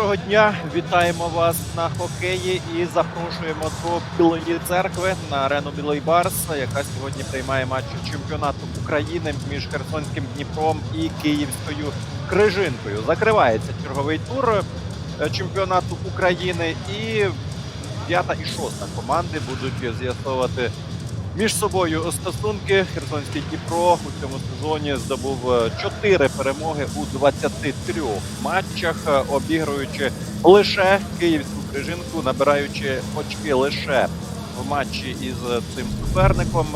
Доброго дня! Вітаємо вас на хокеї і запрошуємо до Білої церкви на арену Білий Барс, яка сьогодні приймає матч чемпіонату України між Херсонським Дніпром і Київською Крижинкою. Закривається черговий тур е, чемпіонату України, і п'ята і шоста команди будуть з'ясовувати між собою стосунки. Херсонський Дніпро у цьому сезоні здобув 4 перемоги у 23 матчах, е, обігруючи лише київську крижинку, набираючи очки лише в матчі із цим суперником.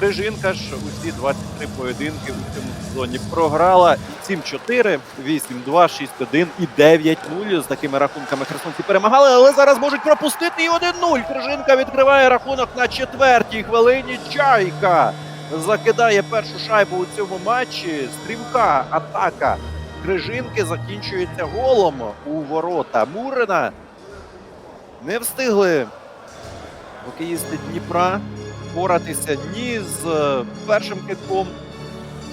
Крижинка ж усі 23 поєдинки у цьому сезоні програла 7-4, 8-2, 6-1 і 9-0. З такими рахунками херсонці перемагали, але зараз можуть пропустити і 1-0. Крижинка відкриває рахунок на четвертій хвилині. Чайка закидає першу шайбу у цьому матчі. Стрімка атака Крижинки закінчується голом у ворота Мурина. Не встигли хокеїсти Дніпра впоратися ні з е, першим китком,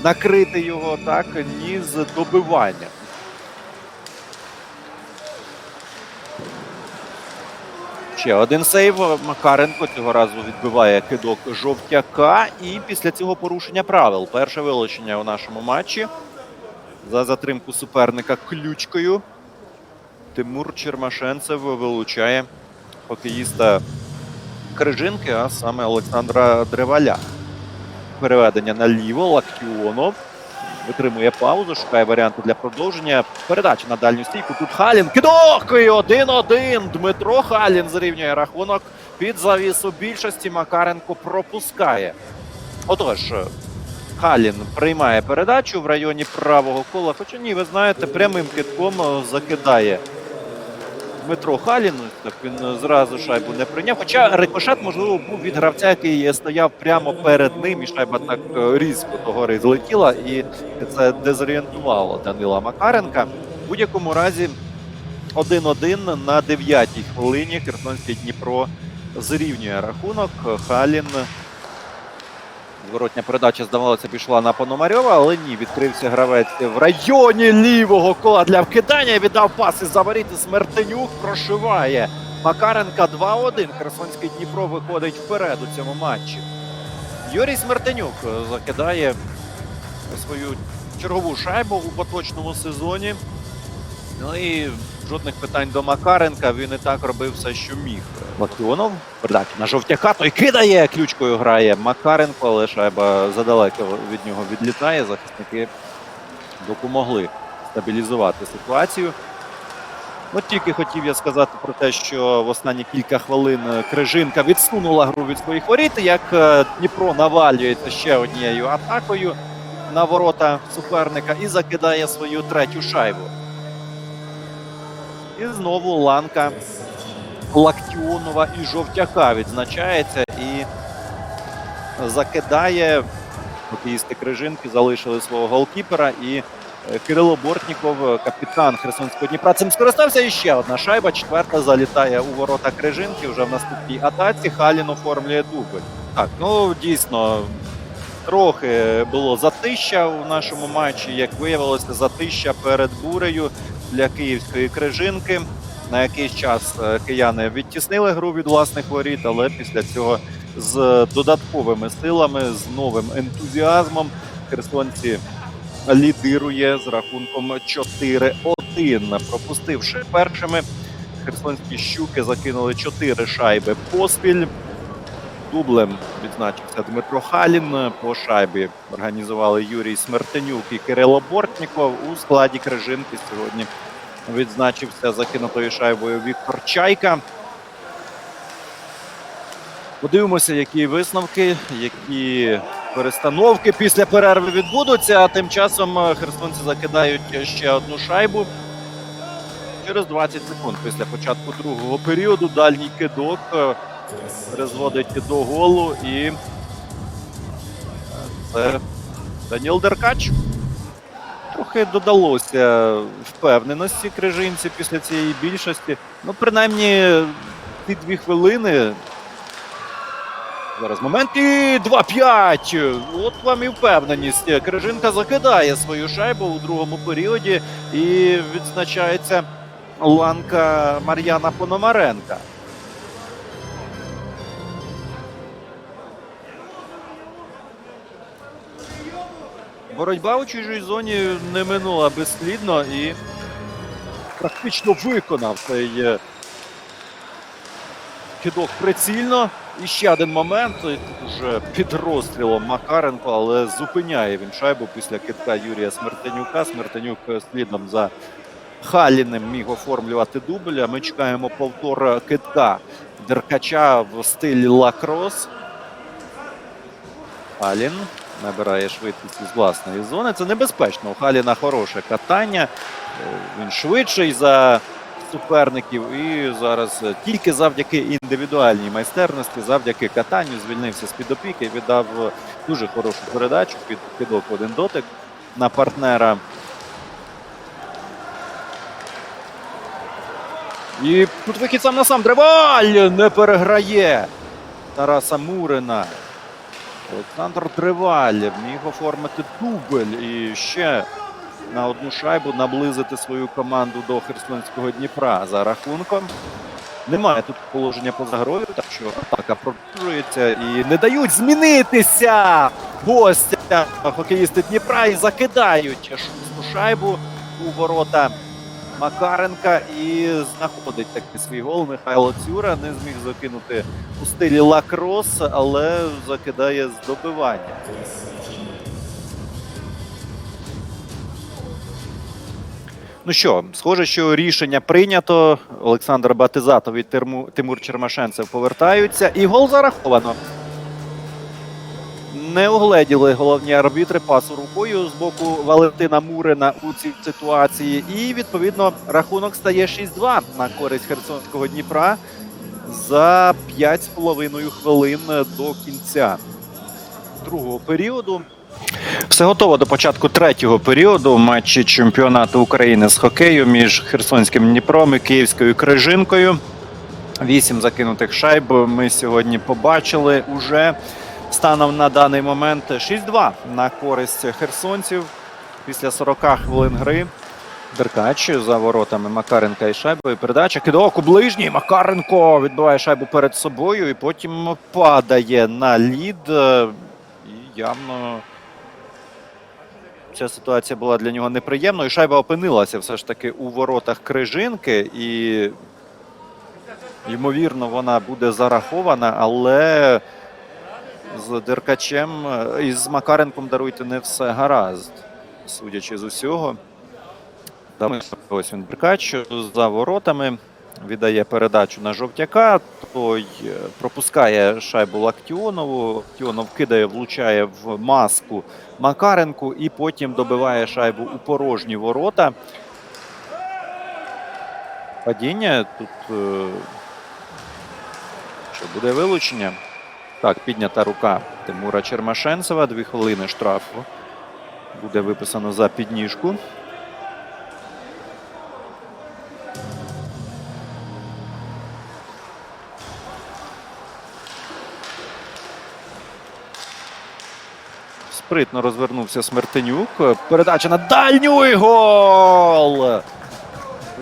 накрити його, так, ні з добиванням. Ще один сейв. Макаренко цього разу відбиває кидок жовтяка. І після цього порушення правил. Перше вилучення у нашому матчі. За затримку суперника ключкою. Тимур Чермашенцев вилучає хокеїста Крижинки, а саме Олександра Древаля. Переведення наліво. Лактіонов витримує паузу, шукає варіанти для продовження. Передача на дальню стійку. Тут Халін. Кидок! І 1-1. Дмитро Халін зрівнює рахунок під завісу більшості. Макаренко пропускає. Отож, Халін приймає передачу в районі правого кола. Хоча ні, ви знаєте, прямим китком е, закидає Дмитро Халін. Так він зразу шайбу не прийняв. Хоча рикошет, можливо, був від гравця, який стояв прямо перед ним, і шайба так е, різко догори злетіла, і це дезорієнтувало Данила Макаренка. В будь-якому разі 1-1 на 9-й хвилині Херсонський Дніпро зрівнює рахунок. Халін. Зворотня передача, здавалося, пішла на Пономарьова, але ні, відкрився гравець в районі лівого кола для вкидання. Віддав пас із заворіти. Смертенюк прошиває. Макаренка 2-1. Херсонський Дніпро виходить вперед у цьому матчі. Юрій Смертенюк закидає свою чергову шайбу у поточному сезоні. Ну і жодних питань до Макаренка. Він і так робив все, що міг. Лакіонов передача на жовтяка. Той кидає, ключкою грає Макаренко, але шайба задалеко від нього відлітає. Захисники допомогли стабілізувати ситуацію. От тільки хотів я сказати про те, що в останні кілька хвилин Крижинка відсунула гру від своїх воріт, як е, Дніпро навалюється ще однією атакою на ворота суперника і закидає свою третю шайбу. І знову ланка Лактіонова і Жовтяка відзначається і закидає. Хокеїсти Крижинки залишили свого голкіпера і е, Кирило Бортніков, капітан Херсонського Дніпра. Цим скористався і ще одна шайба. Четверта залітає у ворота Крижинки. Вже в наступній атаці Халін оформлює дубль. Так, ну дійсно трохи було затища у нашому матчі. Як виявилося, затища перед бурею для київської крижинки. На якийсь час е, кияни відтіснили гру від власних воріт, але після цього з додатковими силами, з новим ентузіазмом херсонці лідирує з рахунком 4-1. Пропустивши першими, херсонські щуки закинули 4 шайби поспіль. Дублем відзначився Дмитро Халін. По шайбі організували Юрій Смертенюк і Кирило Бортніков у складі Крижинки сьогодні відзначився закинутою шайбою Віктор Чайка. Подивимося, які висновки, які перестановки після перерви відбудуться. А тим часом е, херсонці закидають ще одну шайбу. Через 20 секунд після початку другого періоду дальній кидок е, призводить до голу і е, це Даніл Деркач. Трохи додалося впевненості крижинці після цієї більшості. Ну, принаймні, ті дві хвилини. Зараз момент і 2-5. От вам і впевненість. Крижинка закидає свою шайбу у другому періоді і відзначається ланка Мар'яна Пономаренка. Боротьба у чужій зоні не минула безслідно і практично виконав цей е, кидок прицільно. І ще один момент. і Тут уже під розстрілом Макаренко, але зупиняє він шайбу після кидка Юрія Смертенюка. Смертенюк е, слідом за Халіним міг оформлювати дубль. Ми чекаємо повтор кидка Деркача в стилі лакрос. Халін набирає швидкість із власної зони. Це небезпечно. У Халіна хороше катання. Е, Він швидший за суперників. І зараз е, тільки завдяки індивідуальній майстерності, завдяки катанню, звільнився з під опіки. Віддав е, дуже хорошу передачу під кидок в один дотик на партнера. І тут вихід сам на сам. Древаль не переграє Тараса Мурина. Олександр Триваль міг оформити дубль і ще на одну шайбу наблизити свою команду до Херсонського Дніпра за рахунком. Немає тут положення поза грою, так що атака продовжується і не дають змінитися гостя хокеїсти Дніпра і закидають шайбу у ворота Макаренка і знаходить таки свій гол. Михайло Цюра не зміг закинути у стилі лакрос, але закидає здобивання. Ну що, схоже, що рішення прийнято. Олександр Батизатов і Тимур Чермашенцев повертаються. І гол зараховано. Не угледіли головні арбітри пасу рукою з боку Валентина Мурина у цій ситуації. І відповідно рахунок стає 6-2 на користь Херсонського Дніпра за 5,5 хвилин до кінця другого періоду. Все готово до початку третього періоду матчі чемпіонату України з хокею між Херсонським Дніпром і Київською Крижинкою. Вісім закинутих шайб ми сьогодні побачили уже. Станом на даний момент 6-2 на користь херсонців після 40 хвилин гри. Деркач за воротами Макаренка і шайбою. Передача кидок у ближній. Макаренко відбиває шайбу перед собою і потім падає на лід. І явно ця ситуація була для нього неприємною. Шайба опинилася все ж таки у воротах Крижинки, і ймовірно, вона буде зарахована, але з Деркачем е, і з Макаренком даруйте не все гаразд, судячи з усього. Ось він Деркач за воротами. Віддає передачу на жовтяка. Той е, пропускає шайбу Лактіонову. Лактіонов кидає, влучає в маску Макаренку і потім добиває шайбу у порожні ворота. Падіння тут. е, Що буде вилучення? Так, піднята рука Тимура Чермашенцева. Дві хвилини штрафу. Буде виписано за підніжку. Спритно розвернувся Смертенюк. Передача на дальню і гол!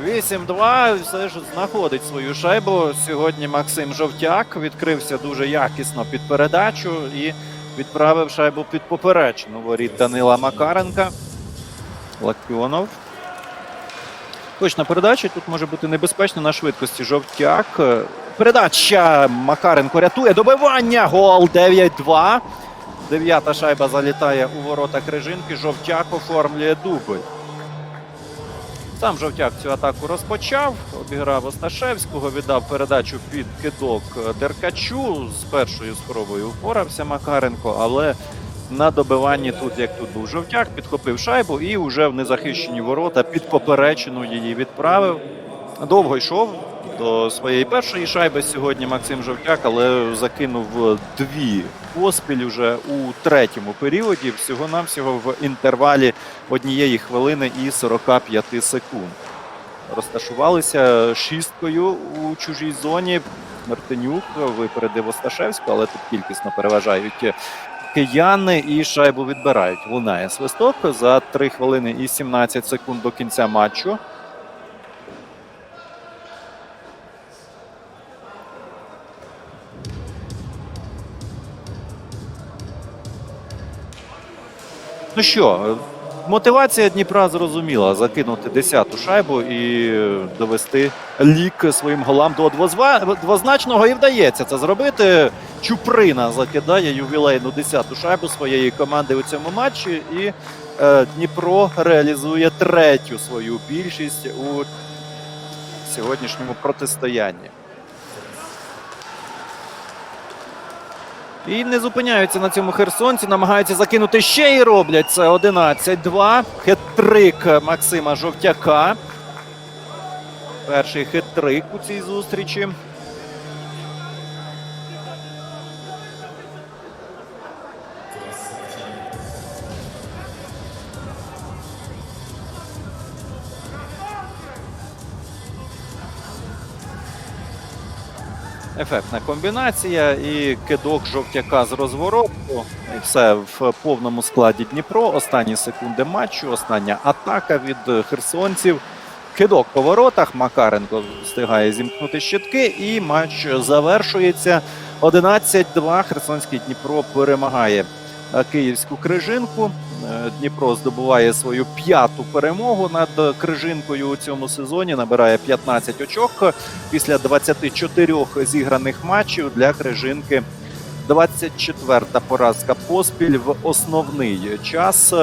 8-2 все ж знаходить свою шайбу. Сьогодні Максим Жовтяк відкрився дуже якісно під передачу і відправив шайбу під поперечну воріт Данила Макаренка. Лакіонов. Точна передача. Тут може бути небезпечно на швидкості Жовтяк. Передача Макаренко рятує. Добивання. Гол 9-2. Дев'ята шайба залітає у ворота Крижинки. Жовтяк оформлює дубль. Сам Жовтяк цю атаку розпочав, обіграв Осташевського, віддав передачу під кидок Деркачу. З першою спробою впорався Макаренко, але на добиванні тут, як тут був Жовтяк, підхопив шайбу і вже в незахищені ворота під поперечину її відправив. Довго йшов до своєї першої шайби сьогодні Максим Жовтяк, але закинув дві поспіль уже у третьому періоді, всього-навсього в інтервалі однієї хвилини і 45 секунд. Розташувалися шісткою у чужій зоні. Мартинюк випередив Осташевську, але тут кількісно переважають кияни і шайбу відбирають. Лунає свисток за 3 хвилини і 17 секунд до кінця матчу. Ну що, мотивація Дніпра зрозуміла закинути 10-ту шайбу і довести лік своїм голам до двозначного. І вдається це зробити. Чуприна закидає ювілейну 10-ту шайбу своєї команди у цьому матчі. І е, Дніпро реалізує третю свою більшість у сьогоднішньому протистоянні. І не зупиняються на цьому херсонці, намагаються закинути ще і роблять це 11-2. Хет-трик Максима Жовтяка. Перший хет-трик у цій зустрічі. Ефектна комбінація і кидок жовтяка з розвороту. І все в повному складі Дніпро. Останні секунди матчу, остання атака від херсонців. Кидок по воротах. Макаренко встигає зімкнути щитки, і матч завершується. 11-2. Херсонський Дніпро перемагає київську крижинку. Е, Дніпро здобуває свою п'яту перемогу над крижинкою у цьому сезоні. Набирає 15 очок після 24 зіграних матчів для Крижинки. 24-та поразка поспіль в основний час.